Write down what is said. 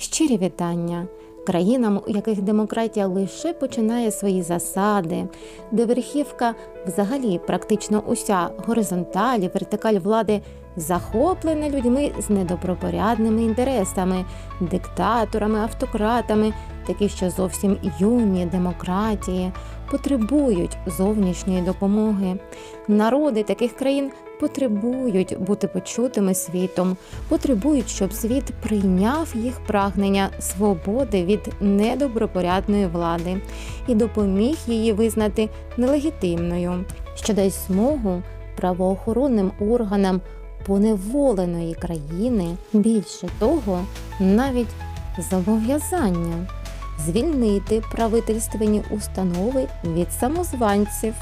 Щирі вітання країнам, у яких демократія лише починає свої засади, де верхівка, взагалі, практично уся горизонталь вертикаль влади захоплена людьми з недобропорядними інтересами, диктаторами, автократами, такі, що зовсім юні демократії, потребують зовнішньої допомоги. Народи таких країн потребують бути почутими світом, потребують, щоб світ прийняв їх прагнення свободи від недобропорядної влади і допоміг її визнати нелегітимною, що дасть змогу правоохоронним органам поневоленої країни більше того, навіть зобов'язання звільнити правительственні установи від самозванців.